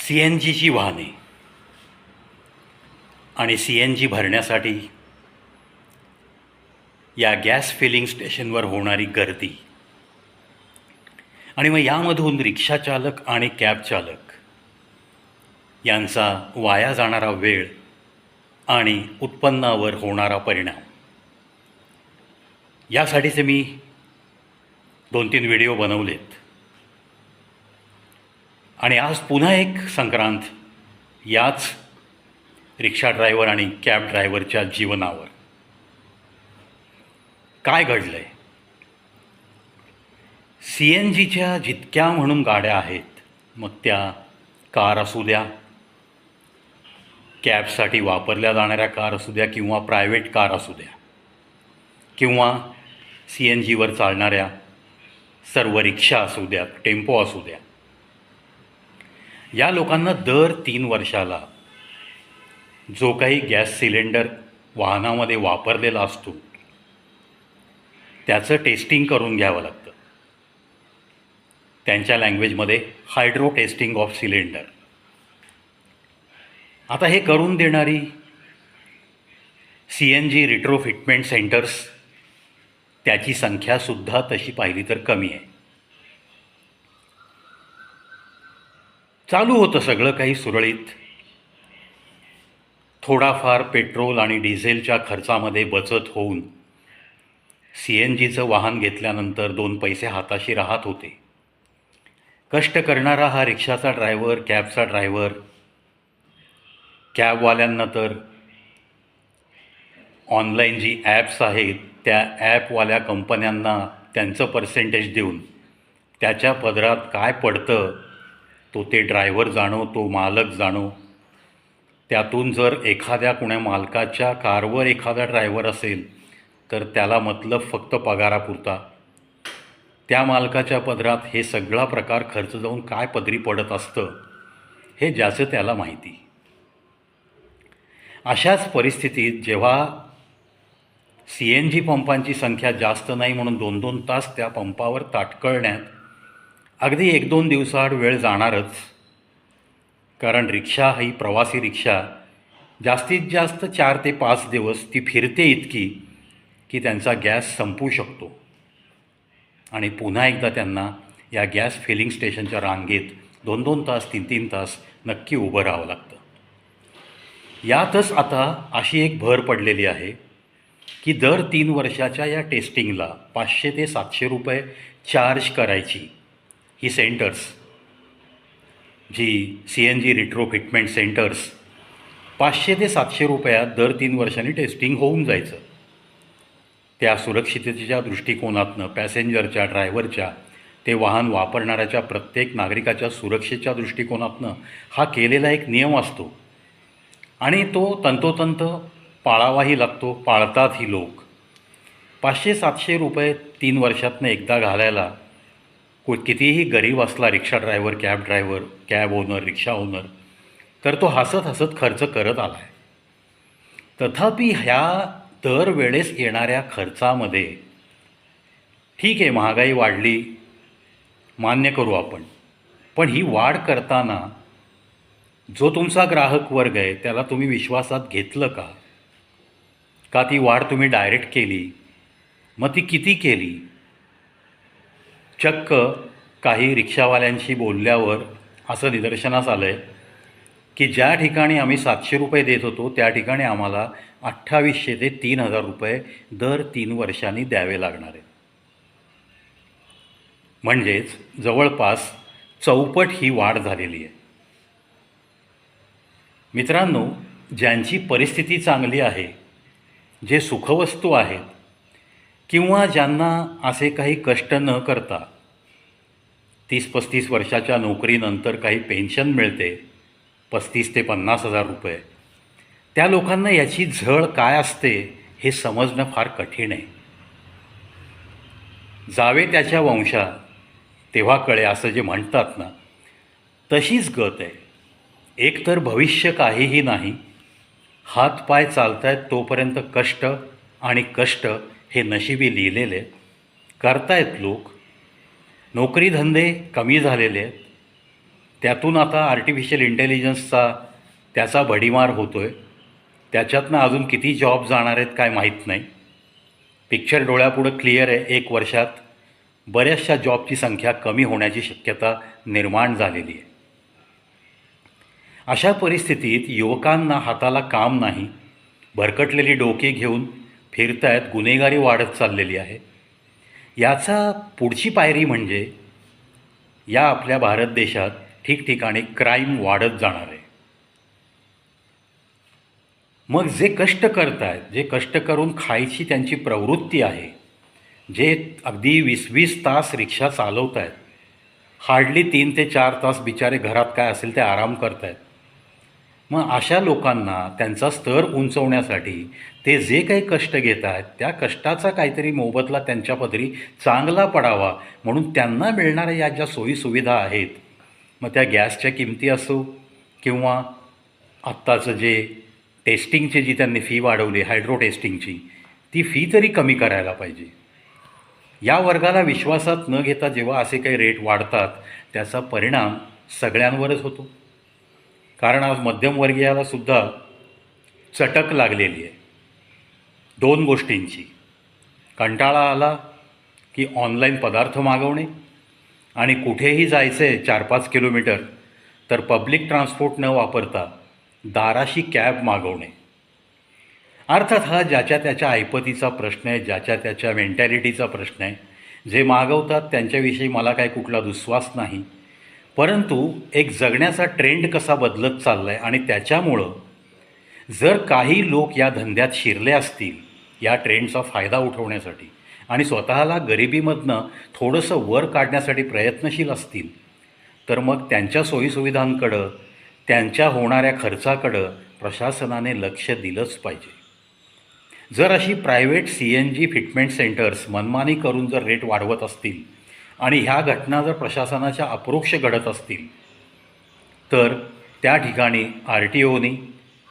C N जीची वाहने आणि सी एन जी भरण्यासाठी या गॅस फिलिंग स्टेशनवर होणारी गर्दी. आणि मग यामधून रिक्षाचालक आणि कॅब चालक यांचा वाया जाणारा वेळ आणि उत्पन्नावर होणारा परिणाम. यासाठीचे मी दोन तीन व्हिडिओ बनवलेत. आणि आज पुन्हा एक संक्रांत याच रिक्षा ड्रायव्हर आणि कॅब ड्रायव्हरच्या जीवनावर. काय घडलं आहे सी एन जीच्या जितक्या म्हणून गाड्या आहेत मग त्या कार असू द्या कॅबसाठी वापरल्या जाणाऱ्या कार असू द्या किंवा प्रायव्हेट कार असू द्या किंवा सी एन जीवर चालणाऱ्या सर्व रिक्षा असू द्या टेम्पो असू द्या या लोकांना दर तीन वर्षाला जो काही गॅस सिलेंडर वाहनामध्ये वापरलेला असतो त्याचं टेस्टिंग करून घ्यावं लागतं. त्यांच्या लँग्वेजमध्ये हायड्रो टेस्टिंग ऑफ सिलेंडर. आता हे करून देणारी C N G retro fitment centres त्याची संख्यासुद्धा तशी पाहिली तर कमी आहे. चालू होतं सगळं काही सुरळीत. थोडाफार पेट्रोल आणि डिझेलच्या खर्चामध्ये बचत होऊन सी एन जीचं वाहन घेतल्यानंतर दोन पैसे हाताशी राहत होते. कष्ट करणारा हा रिक्षाचा ड्रायव्हर कॅबचा ड्रायव्हर कॅबवाल्यांना तर ऑनलाईन जी ॲप्स आहेत त्या ॲपवाल्या कंपन्यांना त्यांचं पर्सेंटेज देऊन त्याच्या पदरात काय पडतं तो ते ड्रायव्हर जाणो तो मालक जाणो. त्यातून जर एखाद्या कुण्या मालकाच्या कारवर एखादा ड्रायव्हर असेल तर त्याला मतलब फक्त पगारापुरता. त्या मालकाच्या पदरात हे सगळा प्रकार खर्च जाऊन काय पदरी पडत असतं हे ज्याचं त्याला माहिती. अशाच परिस्थितीत जेव्हा सी एन जी पंपांची संख्या जास्त नाही म्हणून दोन दोन तास त्या पंपावर ताटकळण्यात अगदी एक दोन दिवसाआड वेळ जाणारच. कारण रिक्षा ही प्रवासी रिक्षा. जास्तीत जास्त चार ते पाच दिवस ती फिरते इतकी की त्यांचा गॅस संपू शकतो. आणि पुन्हा एकदा त्यांना या गॅस फिलिंग स्टेशनच्या रांगेत दोन दोन तास तीन तीन तास नक्की उभं राहावं लागतं. यातच आता अशी एक भर पडलेली आहे की दर तीन वर्षाच्या या टेस्टिंगला पाचशे ते सातशे रुपये चार्ज करायची. ही सेंटर्स जी C N G retrofitment centres पाचशे ते सातशे रुपयात दर तीन वर्षांनी टेस्टिंग होऊन जायचं. त्या सुरक्षिततेच्या दृष्टिकोनातनं पॅसेंजरच्या ड्रायव्हरच्या ते वाहन वापरणाऱ्याच्या प्रत्येक नागरिकाच्या सुरक्षेच्या दृष्टिकोनातनं हा केलेला एक नियम असतो. आणि तो तंतोतंत पाळावाही लागतो पाळतात ही लोक. पाचशे सातशे रुपये तीन वर्षातनं एकदा घालायला को कितीही गरीब असला rickshaw driver cab driver cab owner rickshaw owner तर तो हसत हसत खर्च करत आला आहे तथापि ह्या दरवेळेस येणाऱ्या खर्चामध्ये ठीक आहे महागाई वाढली मान्य करू आपण. पण ही वाढ करताना जो तुमचा ग्राहक वर्ग आहे त्याला तुम्ही विश्वासात घेतलं का? का ती वाढ तुम्ही डायरेक्ट केली? मग ती किती केली? चक्क काही रिक्षावाल्यांशी बोलल्यावर असं निदर्शनास आलं आहे की ज्या ठिकाणी आम्ही सातशे रुपये देत होतो त्या ठिकाणी आम्हाला अठ्ठावीसशे ते तीन हजार रुपये दर तीन वर्षांनी द्यावे लागणार आहेत. म्हणजेच जवळपास चौपट ही वाढ झालेली आहे. मित्रांनो ज्यांची परिस्थिती चांगली आहे जे सुखवस्तू आहेत किंवा ज्यांना असे काही कष्ट न करता तीस पस्तीस वर्षाच्या नोकरीनंतर काही पेन्शन मिळते पस्तीस ते पन्नास हजार रुपये. त्या लोकांना याची झळ काय असते हे समजणं फार कठीण आहे. जावे त्याच्या वंशा तेव्हा कळे असं जे म्हणतात ना तशीच गत आहे. एकतर भविष्य काहीही नाही हात पाय चालत आहेत तोपर्यंत कष्ट आणि कष्ट हे नशिबी लिहिलेले करतायत लोक. नोकरीधंदे कमी झालेले आहेत. त्यातून आता आर्टिफिशियल इंटेलिजन्सचा त्याचा भडीमार होतो आहे त्याच्यातनं अजून किती जॉब जाणार आहेत काय माहीत नाही. पिक्चर डोळ्यापुढं क्लिअर आहे. एक वर्षात बऱ्याचशा जॉबची संख्या कमी होण्याची शक्यता निर्माण झालेली आहे. अशा परिस्थितीत युवकांना हाताला काम नाही. भरकटलेली डोके घेऊन फिरतायत गुन्हेगारी वाढत चाललेली आहे. याचा पुढची पायरी म्हणजे या आपल्या भारत देशात ठिकठिकाणी क्राईम वाढत जाणार आहे. मग जे कष्ट करत आहेत जे कष्ट करून खायची त्यांची प्रवृत्ती आहे जे अगदी वीस वीस तास रिक्षा चालवत आहेत हार्डली तीन ते चार तास बिचारे घरात काय असेल ते आराम करत आहेत मग अशा लोकांना त्यांचा स्तर उंचवण्यासाठी ते जे काही कष्ट घेत आहेत त्या कष्टाचा काहीतरी मोबदला त्यांच्या पदरी चांगला पडावा म्हणून त्यांना मिळणाऱ्या या ज्या सोयीसुविधा आहेत मग त्या गॅसच्या किमती असो किंवा आत्ताचं जे टेस्टिंगची जी त्यांनी फी वाढवली हायड्रो टेस्टिंगची ती फी तरी कमी करायला पाहिजे. या वर्गाला विश्वासात न घेता जेव्हा असे काही रेट वाढतात त्याचा परिणाम सगळ्यांवरच होतो. कारण आज मध्यमवर्गीयाला सुद्धा चटक लागलेली आहे. दोन गोष्टींची. कंटाळा आला की ऑनलाईन पदार्थ मागवणे आणि कुठेही जायचं आहे चार पाच किलोमीटर तर पब्लिक ट्रान्सपोर्ट न वापरता दाराशी कॅब मागवणे. अर्थात हा ज्याच्या त्याच्या ऐपतीचा प्रश्न आहे ज्याच्या त्याच्या मेंटॅलिटीचा प्रश्न आहे. जे मागवतात त्यांच्याविषयी मला काही कुठला दुस्वास नाही. परंतु एक जगण्याचा ट्रेंड कसा बदलत चालला आहे आणि त्याच्यामुळं जर काही लोक या धंद्यात शिरले असतील या ट्रेंडचा फायदा उठवण्यासाठी आणि स्वतःला गरिबीमधनं थोडंसं वर काढण्यासाठी प्रयत्नशील असतील तर मग त्यांच्या सोयीसुविधांकडं त्यांच्या होणाऱ्या खर्चाकडं प्रशासनाने लक्ष दिलंच पाहिजे. जर अशी private C N G fitment centres मनमानी करून जर रेट वाढवत असतील आणि ह्या घटना जर प्रशासनाच्या अप्रोक्ष घडत असतील तर त्या ठिकाणी आर टी ओनी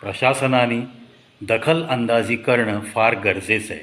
प्रशासनाने दखल अंदाजी करणं फार गरजेचं आहे.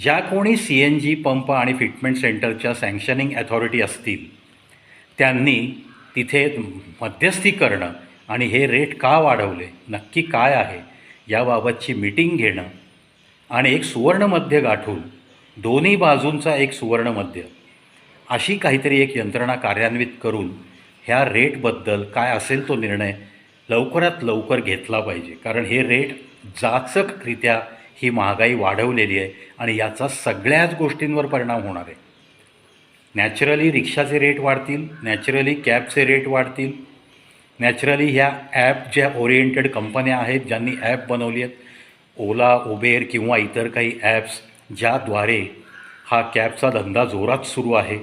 ज्या कोणी सी एन जी पंप आणि फिटमेंट सेंटरच्या सँक्शनिंग अथॉरिटी असतील त्यांनी तिथे मध्यस्थी करणं आणि हे रेट का वाढवले नक्की काय आहे याबाबतची मीटिंग घेणं आणि एक सुवर्णमध्य गाठून दोन्ही बाजूंचा एक सुवर्णमध्य अशी काहीतरी एक यंत्रणा कार्यान्वित करून ह्या रेटबद्दल काय असेल तो निर्णय लवकरात लवकर घेतला पाहिजे. कारण हे रेट जाचकरित्या ही महागाई वाढवलेली आहे आणि याचा सगळ्याच गोष्टींवर परिणाम होणार आहे. नॅचरली रिक्षाचे रेट वाढतील नॅचरली कॅबचे रेट वाढतील नॅचरली ह्या ॲप ज्या ओरिएंटेड कंपन्या आहेत ज्यांनी ॲप बनवली आहेत ओला उबेर किंवा इतर काही ॲप्स ज्याद्वारे हा कॅबचा धंदा जोरात सुरू आहे.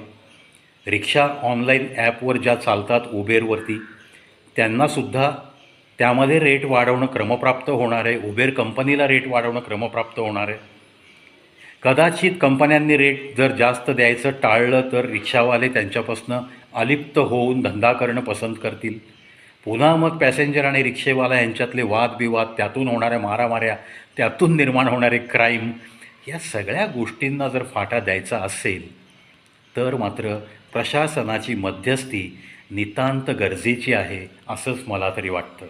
रिक्षा ऑनलाईन ॲपवर ज्या चालतात उबेरवरती त्यांनासुद्धा त्यामध्ये रेट वाढवणं क्रमप्राप्त होणार आहे. उबेर कंपनीला रेट वाढवणं क्रमप्राप्त होणार आहे. कदाचित कंपन्यांनी रेट जर जास्त द्यायचं टाळलं तर रिक्षावाले त्यांच्यापासून अलिप्त होऊन धंदा करणं पसंत करतील. पुन्हा मग पॅसेंजर आणि रिक्षेवाला यांच्यातले वादविवाद त्यातून होणाऱ्या मारामाऱ्या त्यातून निर्माण होणारे क्राईम या सगळ्या गोष्टींना जर फाटा द्यायचा असेल तर मात्र प्रशासनाची मध्यस्थी नितांत गरजेची आहे असंच मला तरी वाटतं.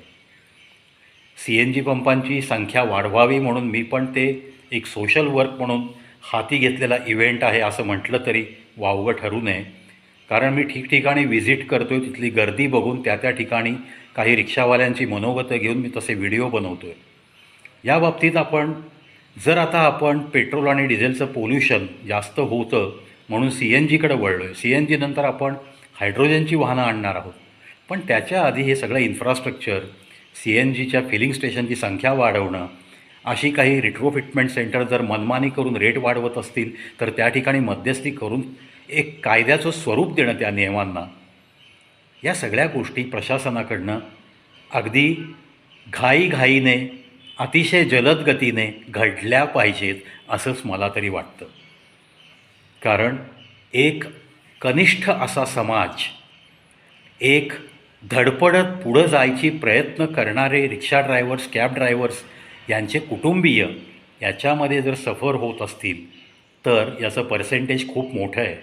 सी एन जी पंपांची संख्या वाढवावी म्हणून मी पण ते एक सोशल वर्क म्हणून हाती घेतलेला इव्हेंट आहे असं म्हटलं तरी वावगं ठरू नये. कारण मी ठिकठिकाणी व्हिजिट करतो आहे तिथली गर्दी बघून त्या त्या ठिकाणी काही रिक्षावाल्यांची मनोगतं घेऊन मी तसे व्हिडिओ बनवतो आहे या बाबतीत आपण जर आता आपण पेट्रोल आणि डिझेलचं पोल्युशन जास्त होतं म्हणून सी एन जीकडे वळलो आहे सी एन जी नंतर आपण हायड्रोजनची वाहनं आणणार आहोत. पण त्याच्या आधी हे सगळं इन्फ्रास्ट्रक्चर सी एन जीच्या फिलिंग स्टेशनची संख्या वाढवणं अशी काही रिट्रोफिटमेंट सेंटर जर मनमानी करून रेट वाढवत असतील तर त्या ठिकाणी मध्यस्थी करून एक कायद्याचं स्वरूप देणं त्या नियमांना या सगळ्या गोष्टी प्रशासनाकडनं अगदी घाईघाईने अतिशय जलद गतीने घडल्या पाहिजेत असंच मला तरी वाटतं. कारण एक कनिष्ठ असा समाज एक धडपडत पुढं जायची प्रयत्न करणारे रिक्षा ड्रायव्हर्स कॅब ड्रायव्हर्स यांचे कुटुंबीय याच्यामध्ये जर सफर होत असतील तर याचं पर्सेंटेज खूप मोठं आहे.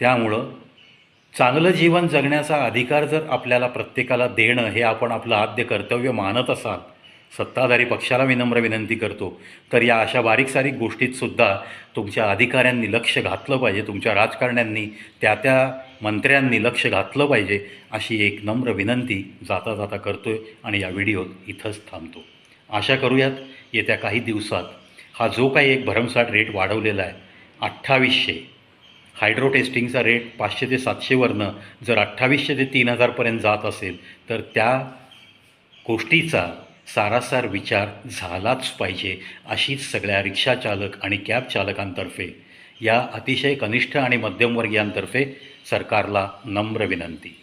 त्यामुळं चांगलं जीवन जगण्याचा अधिकार जर आपल्याला प्रत्येकाला देणं हे आपण आपलं आद्य कर्तव्य मानत असाल सत्ताधारी पक्षाला विनम्र विनंती करतो. तर या अशा बारीक सारीक गोष्टीतसुद्धा तुमच्या अधिकाऱ्यांनी लक्ष घातलं पाहिजे. तुमच्या राजकारण्यांनी त्या त्या मंत्र्यांनी लक्ष घातलं पाहिजे अशी एक नम्र विनंती जाता जाता करतोय आणि या व्हिडिओत इथंच थांबतो. आशा करूयात येत्या काही दिवसात हा जो काही एक भरमसाठ रेट वाढवलेला आहे अठ्ठावीसशे. हायड्रो टेस्टिंगचा रेट पाचशे ते सातशेवरनं जर अठ्ठावीसशे ते तीन हजारपर्यंत जात असेल तर त्या गोष्टीचा सारासार विचार झालाच पाहिजे अशीच सगळ्या रिक्षाचालक आणि कॅब चालकांतर्फे या अतिशय कनिष्ठ आणि मध्यमवर्गीयांतर्फे सरकारला नम्र विनंती.